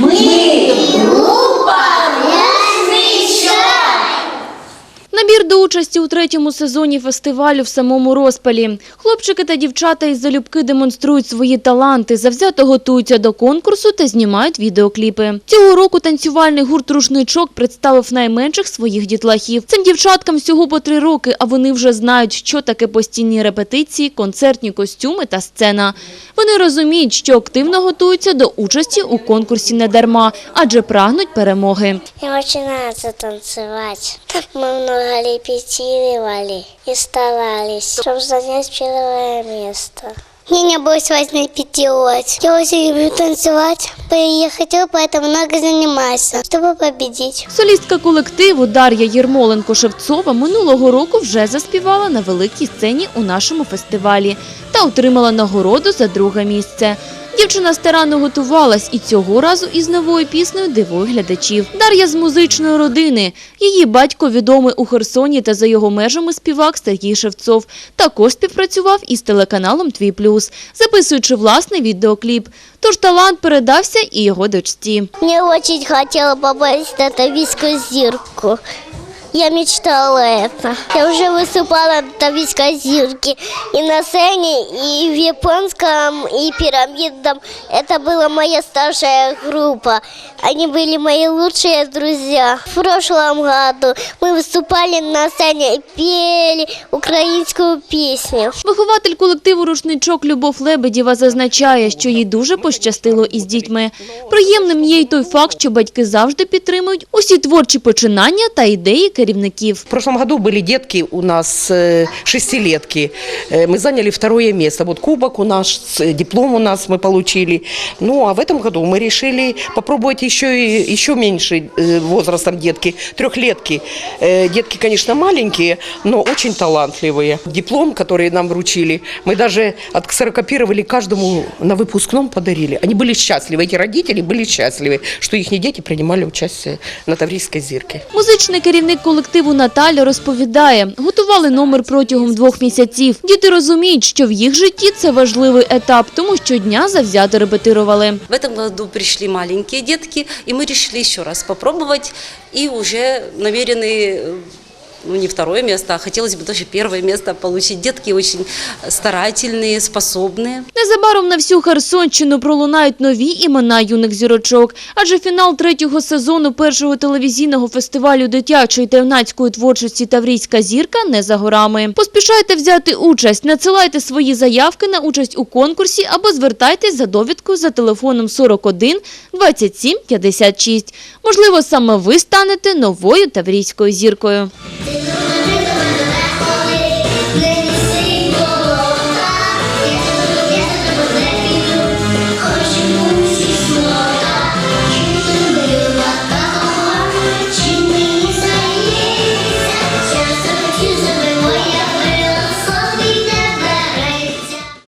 Набір участі у третьому сезоні фестивалю в самому розпалі. Хлопчики та дівчата із залюбки демонструють свої таланти, завзято готуються до конкурсу та знімають відеокліпи. Цього року танцювальний гурт «Рушничок» представив найменших своїх дітлахів. Цим дівчаткам всього по три роки, а вони вже знають, що таке постійні репетиції, концертні костюми та сцена. Вони розуміють, що активно готуються до участі у конкурсі недарма, адже прагнуть перемоги. Мне очень нравится танцевать. Мы много репетировали и старались, чтобы занять первое место. Мне не было сегодня репетировать. Я очень люблю танцевать. Я хотела поэтому много заниматься, чтобы победить. Солістка колективу Дар'я Єрмоленко-Шевцова минулого року вже заспівала на великій сцені у нашому фестивалі та отримала нагороду за друге місце. Дівчина старанно готувалась і цього разу із новою піснею дивує глядачів. Дар'я з музичної родини. Її батько відомий у Херсоні та за його межами співак Сергій Шевцов. Також співпрацював із телеканалом Твій Плюс, записуючи власний відеокліп. Тож талант передався і його дочці. Мне очень хотела попасть на Тавийскую зирку. Я мечтала это. Я уже выступала на Тавийской зирке и на сцене, и в японском, и пирамидном. Это была моя старшая группа. Они были мои лучшие друзья. В прошлом году мы выступали на сцене и пели украинскую песню. Вихователь колективу «Рушничок» Любов Лебедєва зазначає, що їй дуже пощастило із дітьми. Приємним є й той факт, що батьки завжди підтримують усі творчі починання та ідеї керівників. В прошлом году были детки у нас э, шестилетки. Э, Мы заняли второе место. Вот кубок у нас, э, диплом у нас мы получили. Ну а в этом году мы решили попробовать еще и еще меньше э, возрастом детки, трехлетки. Э, Детки, конечно, маленькие, но очень талантливые. Диплом, который нам вручили, мы даже отксерокопировали каждому на выпускном подарили. Они были счастливы, эти родители были счастливы, что их дети принимали участие на Таврийской зирке. Музичний керівник колективу Наталя розповідає, готували номер протягом двох місяців. Діти розуміють, що в їх житті це важливий етап, тому щодня завзято репетирували. В этом году пришли маленькие детки, и мы решили еще раз попробовать, и уже намерены э, ну, не второе место, а хотелось бы даже первое место получить. Детки очень старательные, способные. Незабаром на всю Херсонщину пролунають нові імена юних зірочок, адже фінал третього сезону першого телевізійного фестивалю дитячої та юнацької творчості «Таврійська зірка» не за горами. Поспішайте взяти участь, надсилайте свої заявки на участь у конкурсі або звертайтесь за довідкою за телефоном 41 27 56. Можливо, саме ви станете новою таврійською зіркою. Amen.